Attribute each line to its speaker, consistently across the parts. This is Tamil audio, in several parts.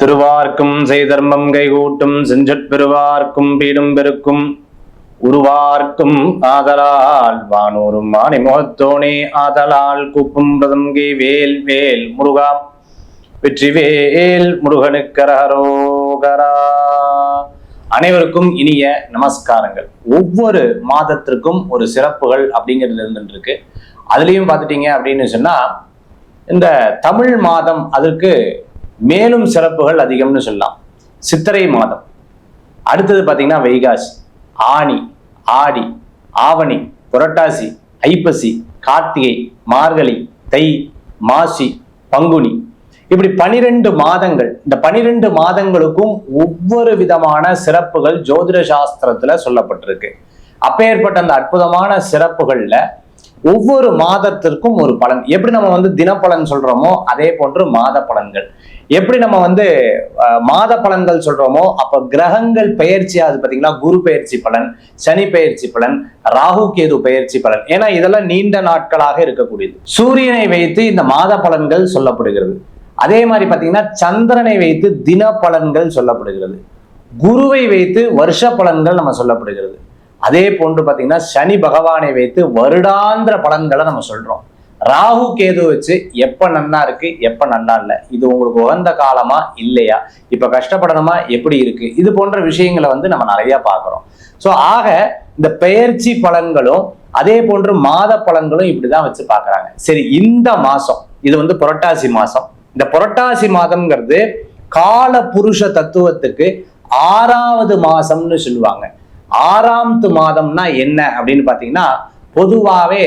Speaker 1: திருவார்க்கும் செய்தர்மம் கைகூட்டும் செஞ்சற்பெருவார்க்கும் பீடும் பெருக்கும். உருவார்க்கும் ஆதலால் வானூரும் மாணி முகத்தோனே ஆதலால் கூப்பும் பிரதங்கை வேல் வேல் முருகா. வெற்றிவேல் முருகனுக்கரகரோகரா அனைவருக்கும் இனிய நமஸ்காரங்கள். ஒவ்வொரு மாதத்திற்கும் ஒரு சிறப்புகள் அப்படிங்கிறது இருந்துருக்கு அதுலேயும் பார்த்துட்டீங்க அப்படின்னு சொன்னால் இந்த தமிழ் மாதம் அதற்கு மேலும் சிறப்புகள் அதிகம்னு சொல்லலாம். சித்திரை மாதம். அடுத்தது பார்த்தீங்கன்னா வைகாசி ஆனி ஆடி ஆவணி புரட்டாசி ஐப்பசி கார்த்திகை மார்கழி தை மாசி பங்குனி. இப்படி பனிரெண்டு மாதங்கள் இந்த பனிரெண்டு மாதங்களுக்கும் ஒவ்வொரு விதமான சிறப்புகள் ஜோதிட சாஸ்திரத்துல சொல்லப்பட்டிருக்கு. அப்பேற்பட்ட அந்த அற்புதமான சிறப்புகள்ல ஒவ்வொரு மாதத்திற்கும் ஒரு பலன். எப்படி நம்ம வந்து தினப்பலன் சொல்றோமோ அதே போன்று மாத பலன்கள் எப்படி நம்ம வந்து மாத பலன்கள் சொல்றோமோ அப்ப கிரகங்கள் பெயர்ச்சி அது பாத்தீங்கன்னா குரு பெயர்ச்சி பலன் சனி பெயர்ச்சி பலன் ராகு கேது பெயர்ச்சி பலன். ஏன்னா இதெல்லாம் நீண்ட நாட்களாக இருக்கக்கூடியது. சூரியனை வைத்து இந்த மாத பலன்கள் சொல்லப்படுகிறது. அதே மாதிரி பாத்தீங்கன்னா சந்திரனை வைத்து தின பலன்கள் சொல்லப்படுகிறது. குருவை வைத்து வருஷ பலன்கள் நம்ம சொல்லப்படுகிறது. அதே போன்று பார்த்தீங்கன்னா சனி பகவானை வைத்து வருடாந்திர பலன்களை நம்ம சொல்றோம். ராகு கேது வச்சு எப்ப நன்னா இருக்கு எப்ப நல்லா இல்லை. இது உங்களுக்கு உகந்த காலமா இல்லையா? இப்ப கஷ்டப்படணுமா? எப்படி இருக்கு? இது போன்ற விஷயங்களை வந்து நம்ம நிறைய பார்க்குறோம். ஸோ ஆக இந்த பெயர்ச்சி பலன்களும் அதே போன்று மாத பலன்களும் இப்படிதான் வச்சு பார்க்குறாங்க. சரி இந்த மாசம் இது வந்து புரட்டாசி மாசம். இந்த புரட்டாசி மாதம்ங்கிறது கால புருஷ தத்துவத்துக்கு ஆறாவது மாசம்னு சொல்லுவாங்க. ஆறாம்து மாதம்னா என்ன அப்படின்னு பார்த்தீங்கன்னா பொதுவாகவே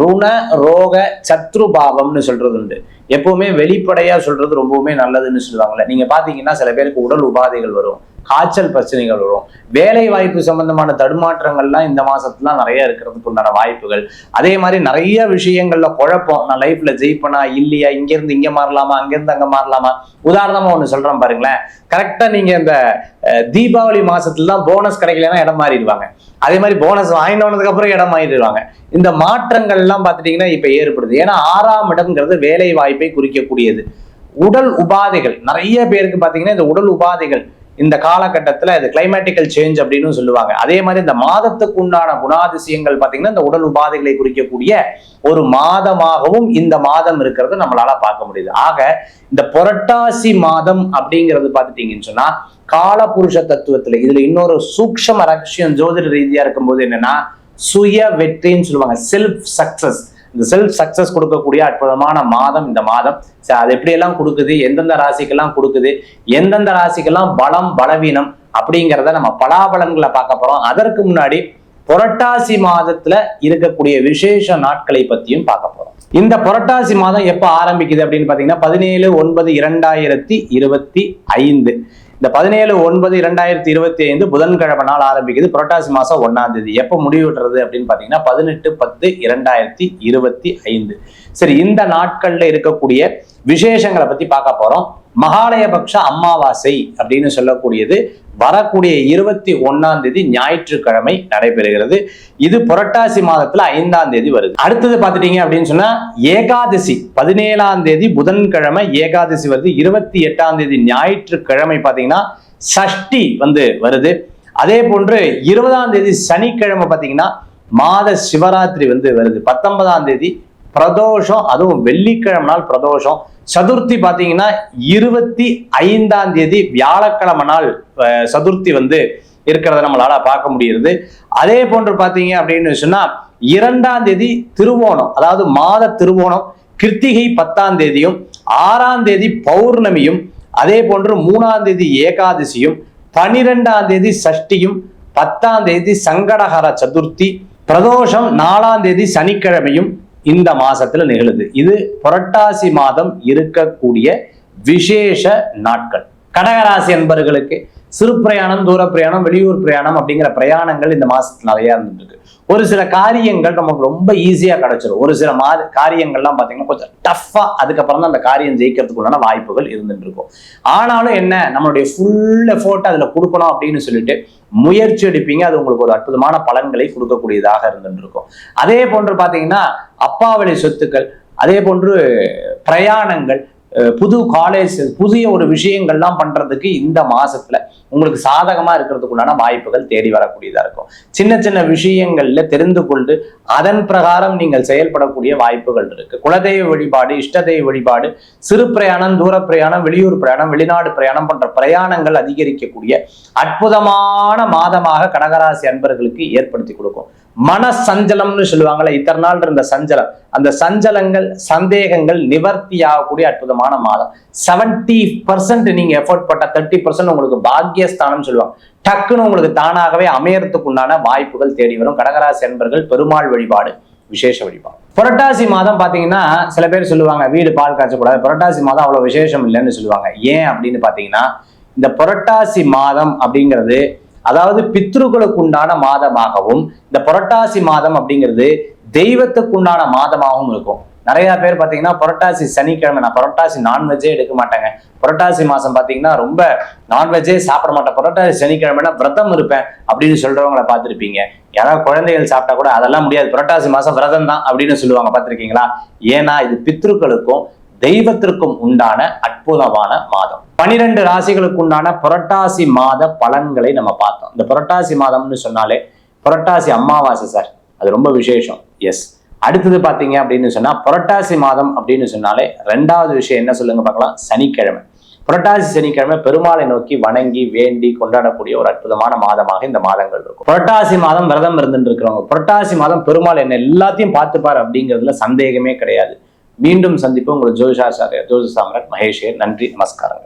Speaker 1: ருண ரோக சத்ரு பாவம்னு சொல்றது உண்டு எப்பவுமே வெளிப்படையா சொல்றது ரொம்பவுமே நல்லதுன்னு சொல்லுவாங்கல்ல. நீங்க பாத்தீங்கன்னா சில பேருக்கு உடல் உபாதைகள் வரும் காய்ச்சல் பிரச்சனைகள் வரும். வேலை வாய்ப்பு சம்பந்தமான தடுமாற்றங்கள்லாம் இந்த மாசத்துல நிறைய இருக்கிறதுக்கு உண்டான வாய்ப்புகள். அதே மாதிரி நிறைய விஷயங்கள்ல குழப்பம். நான் லைஃப்ல ஜெயிப்பனா இல்லையா இங்க இருந்து இங்க மாறலாமா அங்க இருந்து அங்க மாறலாமா? உதாரணமா ஒண்ணு சொல்றேன் பாருங்களேன். கரெக்டா நீங்க இந்த தீபாவளி மாசத்துல தான் போனஸ் கிடைக்கலன்னா இடம் மாறிடுவாங்க. அதே மாதிரி போனஸ் வாங்கினதுக்கு அப்புறம் இடம் மாறிடுவாங்க. இந்த மாற்றங்கள் எல்லாம் பார்த்துட்டீங்கன்னா இப்ப ஏற்படுது. ஏன்னா ஆறாம் இடம்ங்கிறது வேலை வாய்ப்பை குறிக்கக்கூடியது. உடல் உபாதைகள். நிறைய பேருக்கு பார்த்தீங்கன்னா இந்த உடல் உபாதைகள் இந்த காலகட்டத்தில் இது கிளைமேட்டிக்கல் சேஞ்ச் அப்படின்னு சொல்லுவாங்க. அதே மாதிரி இந்த மாதத்துக்கு உண்டான குணாதிசயங்கள் பார்த்தீங்கன்னா இந்த உடல் உபாதைகளை குறிக்கக்கூடிய ஒரு மாதமாகவும் இந்த மாதம் இருக்கிறது நம்மளால பார்க்க முடியுது. ஆக இந்த புரட்டாசி மாதம் அப்படிங்கிறது பார்த்துட்டீங்கன்னு சொன்னா காலபுருஷ தத்துவத்துல இதுல இன்னொரு சூக்ஷம ரகசியம் ஜோதிட ரீதியா இருக்கும்போது என்னன்னா சுய வெற்றின்னு சொல்லுவாங்க. செல்ஃப் சக்சஸ் இந்த செல்ஃப் சக்சஸ் கொடுக்கக்கூடிய அற்புதமான மாதம் இந்த மாதம். சரி, அது எப்படியெல்லாம் கொடுக்குது? எந்தெந்த ராசிக்கெல்லாம் கொடுக்குது? எந்தெந்த ராசிக்கெல்லாம் பலம் பலவீனம் அப்படிங்கிறத நம்ம பலாபலன்களை பார்க்க போறோம். அதற்கு முன்னாடி புரட்டாசி மாதத்துல இருக்கக்கூடிய விசேஷ நாட்களை பத்தியும் பார்க்க போறோம். இந்த புரட்டாசி மாதம் எப்ப ஆரம்பிக்குது அப்படின்னு பாத்தீங்கன்னா பதினேழு ஒன்பது இரண்டாயிரத்தி இருபத்தி ஐந்து. இந்த பதினேழு ஒன்பது இரண்டாயிரத்தி இருபத்தி ஐந்து புதன்கிழமை நாள் ஆரம்பிக்குது. புரட்டாசி மாசம் ஒன்னாம் தேதி. எப்போ முடிவுற்றது அப்படின்னு பாத்தீங்கன்னா பதினெட்டு பத்து இரண்டாயிரத்தி இருபத்தி ஐந்து. சரி இந்த நாட்கள்ல இருக்கக்கூடிய விசேஷங்களை பத்தி பார்க்க போறோம். மகாலயபக்ஷ அமாவாசை அப்படின்னு சொல்லக்கூடியது வரக்கூடிய இருபத்தி ஒன்னாம் தேதி ஞாயிற்றுக்கிழமை நடைபெறுகிறது. இது புரட்டாசி மாதத்துல ஐந்தாம் தேதி வருது. அடுத்தது பார்த்துட்டீங்க அப்படின்னு சொன்னா ஏகாதசி பதினேழாம் தேதி புதன்கிழமை ஏகாதசி வருது. இருபத்தி எட்டாம் தேதி ஞாயிற்றுக்கிழமை பார்த்தீங்கன்னா சஷ்டி வந்து வருது. அதே போன்று இருபதாம் தேதி சனிக்கிழமை பார்த்தீங்கன்னா மாத சிவராத்திரி வந்து வருது. பத்தொன்பதாம் தேதி பிரதோஷம் அதுவும் வெள்ளிக்கிழமை நாள் பிரதோஷம். சதுர்த்தி பார்த்தீங்கன்னா இருபத்தி ஐந்தாம் தேதி வியாழக்கிழமை நாள் சதுர்த்தி வந்து இருக்கிறத நம்மளால பார்க்க முடியுது அதே போன்று பார்த்தீங்க அப்படின்னு சொன்னா இரண்டாம் தேதி திருவோணம் அதாவது மாத திருவோணம் கிருத்திகை பத்தாம் தேதியும் ஆறாம் தேதி பௌர்ணமியும் அதே போன்று மூணாம் தேதி ஏகாதசியும் பனிரெண்டாம் தேதி சஷ்டியும் பத்தாம் தேதி சங்கடஹர சதுர்த்தி பிரதோஷம் நாலாம் தேதி சனிக்கிழமையும் இந்த மாசத்துல நிகழுது. இது புரட்டாசி மாதம் இருக்கக்கூடிய விசேஷ நாட்கள். கடகராசி என்பவர்களுக்கு சிறு பிரயாணம் தூர பிரயாணம் வெளியூர் பிரயாணம் அப்படிங்கிற பிரயாணங்கள் இந்த மாசத்துல நிறைய இருந்துருக்கு ஒரு சில காரியங்கள் நமக்கு ரொம்ப ஈஸியா கிடைச்சிடும் ஒரு சில மா காரியங்கள்லாம் பாத்தீங்கன்னா கொஞ்சம் டஃப்பா அதுக்கப்புறம் தான் அந்த காரியம் ஜெயிக்கிறதுக்குள்ளான வாய்ப்புகள் இருந்துட்டு இருக்கும். ஆனாலும் என்ன நம்மளுடைய ஃபுல் எஃபோர்ட் அதுல கொடுக்கணும் அப்படின்னு சொல்லிட்டு முயற்சி எடுப்பீங்க. அது உங்களுக்கு ஒரு அற்புதமான பலன்களை கொடுக்கக்கூடியதாக இருந்துட்டு இருக்கும். அதே போன்று பாத்தீங்கன்னா அப்பாவளி சொத்துக்கள் அதே போன்று பிரயாணங்கள் புது காலேஜ் புதிய ஒரு விஷயங்கள்லாம் பண்றதுக்கு இந்த மாசத்துல உங்களுக்கு சாதகமா இருக்கிறதுக்குள்ளான வாய்ப்புகள் தேடி வரக்கூடியதா இருக்கும். சின்ன சின்ன விஷயங்கள்ல தெரிந்து கொண்டு அதன் பிரகாரம் நீங்கள் செயல்படக்கூடிய வாய்ப்புகள் இருக்கு. குலதெய்வ வழிபாடு இஷ்ட தெய்வ வழிபாடு சிறு பிரயாணம் தூர பிரயாணம் வெளியூர் பிரயாணம் வெளிநாடு பிரயாணம் போன்ற பிரயாணங்கள் அதிகரிக்கக்கூடிய அற்புதமான மாதமாக கடகராசி அன்பர்களுக்கு ஏற்படுத்தி கொடுக்கும். மன சஞ்சலம்னு சொல்லுவாங்கல்ல இத்தனை நாள் இருந்த சஞ்சலம். அந்த சஞ்சலங்கள் சந்தேகங்கள் நிவர்த்தி ஆகக்கூடிய அற்புதமான மாதம். செவன்டி பர்சன்ட் நீங்க எஃபோர்ட் பட்ட தேர்ட்டி பர்சன்ட் உங்களுக்கு பாக்கியஸ்தானம் சொல்லுவாங்க. டக்குன்னு உங்களுக்கு தானாகவே அமையறதுக்கு உண்டான வாய்ப்புகள் தேடி வரும். கடகராசி என்பர்கள் பெருமாள் வழிபாடு விசேஷ வழிபாடு. புரட்டாசி மாதம் பாத்தீங்கன்னா சில பேர் சொல்லுவாங்க வீடு பால் காய்ச்சக்கூடாது. புரட்டாசி மாதம் அவ்வளவு விசேஷம் இல்லைன்னு சொல்லுவாங்க. ஏன் அப்படின்னு பாத்தீங்கன்னா இந்த புரட்டாசி மாதம் அப்படிங்கிறது அதாவது பித்ருக்களுக்கு உண்டான மாதமாகவும் இந்த புரட்டாசி மாதம் அப்படிங்கிறது தெய்வத்துக்கு உண்டான மாதமாகவும் இருக்கும். நிறைய பேர் பார்த்தீங்கன்னா புரட்டாசி சனிக்கிழமை நான் புரட்டாசி நான்வெஜ்ஜே எடுக்க மாட்டேங்க. புரட்டாசி மாதம் பார்த்தீங்கன்னா ரொம்ப நான்வெஜ்ஜே சாப்பிட மாட்டேன். புரட்டாசி சனிக்கிழமைனா விரதம் இருப்பேன் அப்படின்னு சொல்கிறவங்கள பார்த்துருப்பீங்க. யாராவது குழந்தைகள் சாப்பிட்டா கூட அதெல்லாம் முடியாது. புரட்டாசி மாதம் விரதம் தான் அப்படின்னு சொல்லுவாங்க. பார்த்துருக்கீங்களா? ஏன்னா இது பித்ருக்களுக்கும் தெய்வத்திற்கும் உண்டான அற்புதமான மாதம். பனிரெண்டு ராசிகளுக்கு உண்டான புரட்டாசி மாத பலன்களை நம்ம பார்த்தோம். இந்த புரட்டாசி மாதம்னு சொன்னாலே புரட்டாசி அமாவாசை சார். அது ரொம்ப விசேஷம். எஸ் அடுத்தது பார்த்தீங்க அப்படின்னு சொன்னால் புரட்டாசி மாதம் அப்படின்னு சொன்னாலே ரெண்டாவது விஷயம் என்ன சொல்லுங்க பார்க்கலாம்? சனிக்கிழமை. புரட்டாசி சனிக்கிழமை பெருமாளை நோக்கி வணங்கி வேண்டி கொண்டாடக்கூடிய ஒரு அற்புதமான மாதமாக இந்த மாதங்கள் இருக்கும். புரட்டாசி மாதம் விரதம் இருந்துட்டு இருக்கிறவங்க புரட்டாசி மாதம் பெருமாள் என்ன எல்லாத்தையும் பார்த்துப்பார் அப்படிங்கிறதுல சந்தேகமே கிடையாது. மீண்டும் சந்திப்பு உங்கள் ஜோதிஷாச்சாரியர் ஜோதிஷ் சாம்ராட் மகேஷே. நன்றி நமஸ்காரம்